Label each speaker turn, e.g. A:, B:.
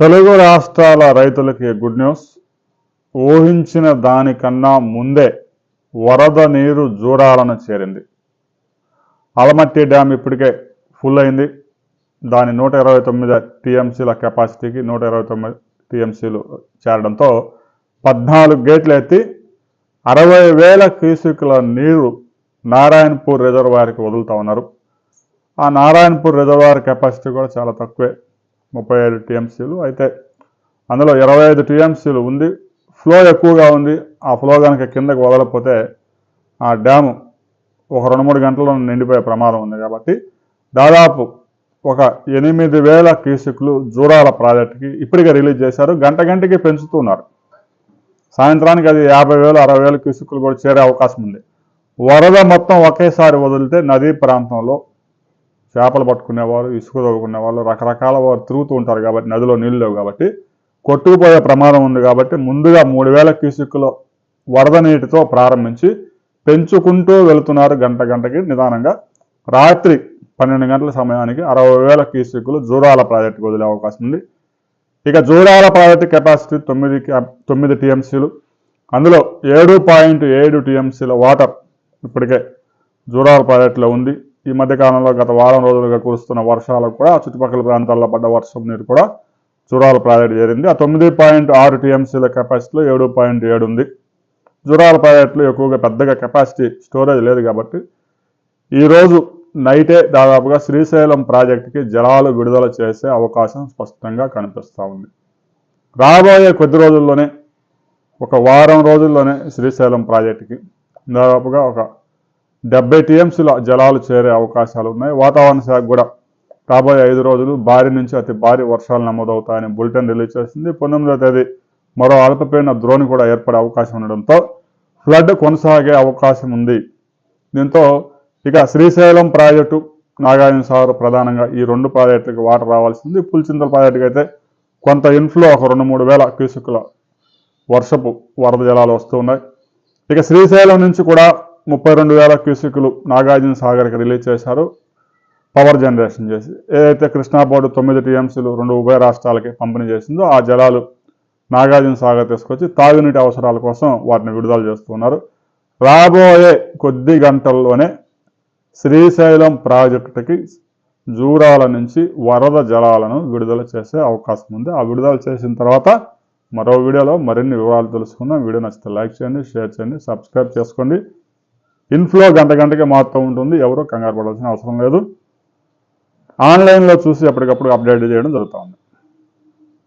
A: తెలుగు రాష్ట్రాల రైతులకి good news. ఊహించిన దానికన్నా ముందే వరద నీరు జూరాలను చేరింది. అలమట్టి డ్యామ్ ఇప్పటికే ఫుల్ అయింది. దాని నూట ఇరవై తొమ్మిది టీఎంసీల కెపాసిటీకి నూట ఇరవై తొమ్మిది టీఎంసీలు చేరడంతో పద్నాలుగు గేట్లు ఎత్తి అరవై వేల క్యూసిక్ల నీరు నారాయణపూర్ రిజర్వాయర్కి వదులుతా ఉన్నారు. ఆ నారాయణపూర్ రిజర్వాయర్ కెపాసిటీ కూడా చాలా తక్కువే. ముప్పై ఐదు టీఎంసీలు అయితే అందులో ఇరవై ఐదు టీఎంసీలు ఉంది. ఫ్లో ఎక్కువగా ఉంది. ఆ ఫ్లో కనుక కిందకి వదలకపోతే ఆ డ్యాము ఒక రెండు మూడు గంటల్లో నిండిపోయే ప్రమాదం ఉంది కాబట్టి దాదాపు ఒక ఎనిమిది వేల క్యూసిక్లు జూరాల ప్రాజెక్టుకి ఇప్పటికే రిలీజ్ చేశారు. గంట గంటకి పెంచుతున్నారు సాయంత్రానికి అది యాభై వేలు అరవై వేల క్యూసిక్లు కూడా చేరే అవకాశం ఉంది. వరద మొత్తం ఒకేసారి వదిలితే నదీ ప్రాంతంలో చేపలు పట్టుకునేవారు ఇసుక తవ్వుకునే వాళ్ళు రకరకాల వారు తిరుగుతూ ఉంటారు కాబట్టి నదిలో నీళ్ళు లేవు కాబట్టి కొట్టుకుపోయే ప్రమాదం ఉంది కాబట్టి ముందుగా మూడు వేల క్యూసిక్లో వరద నీటితో ప్రారంభించి పెంచుకుంటూ వెళుతున్నారు గంట గంటకి నిదానంగా. రాత్రి పన్నెండు గంటల సమయానికి అరవై వేల క్యూసిక్లు జూరాల ప్రాజెక్టుకు వదిలే అవకాశం ఉంది. ఇక జూరాల ప్రాజెక్టు కెపాసిటీ తొమ్మిది తొమ్మిది టీఎంసీలు. అందులో ఏడు పాయింట్ ఏడు టీఎంసీల వాటర్ ఇప్పటికే జూరాల ప్రాజెక్టులో ఉంది. ఈ మధ్య కాలంలో గత వారం రోజులుగా కురుస్తున్న వర్షాలకు కూడా చుట్టుపక్కల ప్రాంతాల్లో పడ్డ వర్షం నీరు కూడా జురాల ప్రాజెక్టు చేరింది. ఆ తొమ్మిది పాయింట్ ఆరు టీఎంసీల కెపాసిటీలో ఏడు పాయింట్ ఏడు ఉంది. జురాల ప్రాజెక్టులో ఎక్కువగా పెద్దగా కెపాసిటీ స్టోరేజ్ లేదు కాబట్టి ఈరోజు నైటే దాదాపుగా శ్రీశైలం ప్రాజెక్టుకి జలాలు విడుదల చేసే అవకాశం స్పష్టంగా కనిపిస్తూ ఉంది. రాబోయే కొద్ది రోజుల్లోనే ఒక వారం రోజుల్లోనే శ్రీశైలం ప్రాజెక్టుకి దాదాపుగా ఒక డెబ్బై టీఎంసీల జలాలు చేరే అవకాశాలు ఉన్నాయి వాతావరణ శాఖ కూడా రాబోయే ఐదు రోజులు భారీ నుంచి అతి భారీ వర్షాలు నమోదవుతాయని బులెటిన్ రిలీజ్ చేసింది. పంతొమ్మిదో తేదీ మరో అల్పపీడన ద్రోణి కూడా ఏర్పడే అవకాశం ఉండడంతో ఫ్లడ్ కొనసాగే అవకాశం ఉంది. దీంతో ఇక శ్రీశైలం ప్రాజెక్టు నాగార్జున సాగర్ ప్రధానంగా ఈ రెండు ప్రాజెక్టులకు వాటర్ రావాల్సింది పులిచింతల ప్రాజెక్టుకి అయితే కొంత ఇన్ఫ్లో ఒక రెండు మూడు వేల క్యూసిక్ల వర్షపు వరద జలాలు వస్తూ ఉన్నాయి. ఇక శ్రీశైలం నుంచి కూడా ముప్పై రెండు వేల క్యూసెక్లు నాగార్జున సాగర్కి రిలీజ్ చేశారు. పవర్ జనరేషన్ చేసి ఏదైతే కృష్ణా బోర్డు తొమ్మిది టీఎంసీలు రెండు ఉభయ రాష్ట్రాలకి పంపిణీ చేసిందో ఆ జలాలు నాగార్జున సాగర్ తీసుకొచ్చి తాగునీటి అవసరాల కోసం వాటిని విడుదల చేస్తున్నారు. రాబోయే కొద్ది గంటల్లోనే శ్రీశైలం ప్రాజెక్టుకి జూరాల నుంచి వరద జలాలను విడుదల చేసే అవకాశం ఉంది. ఆ విడుదల చేసిన తర్వాత మరో వీడియోలో మరిన్ని వివరాలు తెలుసుకుందాం. వీడియో నచ్చితే లైక్ చేయండి షేర్ చేయండి సబ్స్క్రైబ్ చేసుకోండి. ఇన్ఫ్లో గంట గంటకే మారుతూ ఉంటుంది. ఎవరూ కంగారు పడాల్సిన అవసరం లేదు. ఆన్లైన్లో చూసి ఎప్పటికప్పుడు అప్డేట్ చేయడం జరుగుతూ ఉంది.